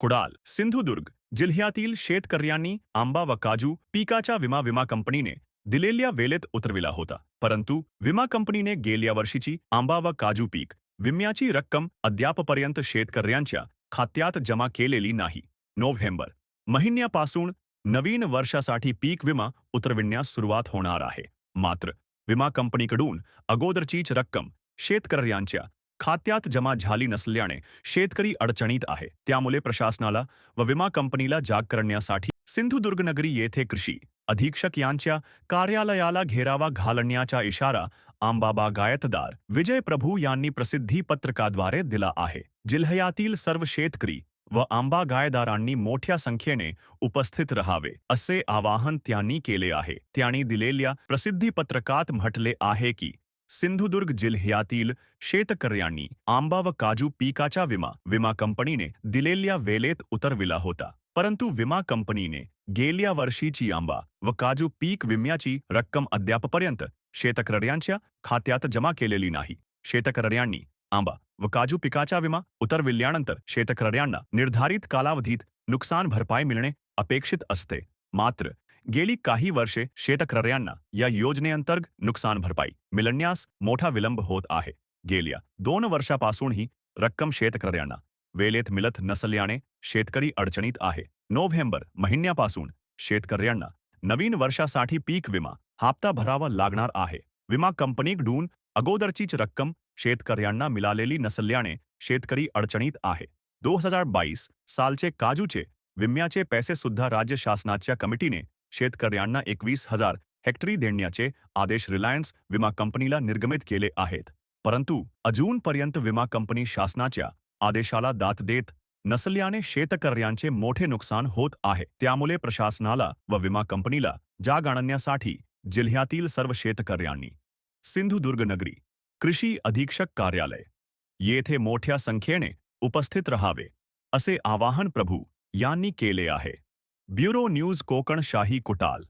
कुडाल सिंधुदुर्ग जिल्ह्यातील शेतकऱ्यांनी आंबा व काजू पिकाच्या विमा विमा कंपनीने दिलेल्या वेळेत उतरविला होता. परंतु विमा कंपनीने गेल्या वर्षीची आंबा व काजू पीक विम्याची रक्कम अद्यापपर्यंत शेतकऱ्यांच्या खात्यात जमा केलेली नाही. नोव्हेंबर महिन्यापासून नवीन वर्षासाठी पीक विमा उतरविण्यास सुरुवात होणार आहे. मात्र विमा कंपनीकडून अगोदरचीच रक्कम शेतकऱ्यांच्या खात्यात जमा झाली नसल्याने शेतकरी अडचणीत आहे. त्यामुळे प्रशासनाला व विमा कंपनीला जाग करण्यासाठी सिंधुदुर्गनगरी येथे कृषी अधीक्षक यांच्या कार्यालयाला घेरावा घालण्याचा इशारा आंबाबा गायतदार विजय प्रभू यांनी प्रसिद्धी पत्रकाद्वारे दिला आहे. जिल्ह्यातील सर्व शेतकरी व आंबा गायदारांनी मोठ्या संख्येने उपस्थित राहावे असे आवाहन त्यांनी केले आहे. त्यांनी दिलेल्या प्रसिद्धी पत्रकात म्हटले आहे की सिंधुदुर्ग जिल्ह्यातील शेतकऱ्यांनी आंबा व काजू पिकाचा विमा विमा कंपनीने दिलेल्या वेळेत उतरविला होता. परंतु विमा कंपनीने गेल्या वर्षीची आंबा व काजू पीक विम्याची रक्कम अद्यापपर्यंत शेतकऱ्यांच्या खात्यात जमा केलेली नाही. शेतकऱ्यांनी आंबा व काजू पिकाचा विमा उतरविल्यानंतर शेतकऱ्यांना निर्धारित कालावधीत नुकसान भरपाई मिळणे अपेक्षित असते. मात्र गेली काही वर्षे शेतकऱ्यांना या योजनेअंतर्गत नुकसान भरपाई मिळण्यास मोठा विलंब होत आहे. गेल्या दोन वर्षापासून ही रक्कम शेतकऱ्यांना वेळेत मिळत नसल्याने शेतकरी अडचणीत आहे. नोव्हेंबर महिन्यापासून शेतकऱ्यांना नवीन वर्षासाठी पीक विमा हप्ता भरावा लागणार आहे. विमा कंपनीकडून अगोदरचीच रक्कम शेतकऱ्यांना मिळालेली नसल्याने शेतकरी अडचणीत आहे. दोन हजार बावीस सालचे काजूचे विम्याचे पैसे सुद्धा राज्य शासनाच्या कमिटीने शेतकऱ्यांना एकवीस हजार हेक्टरी देण्याचे आदेश रिलायन्स विमा कंपनीला निर्गमित केले आहेत. परंतु अजूनपर्यंत विमा कंपनी शासनाच्या आदेशाला दात देत नसल्याने शेतकऱ्यांचे मोठे नुकसान होत आहे. त्यामुळे प्रशासनाला व विमा कंपनीला जाग आणण्यासाठी जिल्ह्यातील सर्व शेतकऱ्यांनी सिंधुदुर्ग नगरी कृषी अधीक्षक कार्यालय येथे मोठ्या संख्येने उपस्थित राहावे असे आवाहन प्रभू यांनी केले आहे. ब्युरो न्यूज कोकण शाही कुटाल.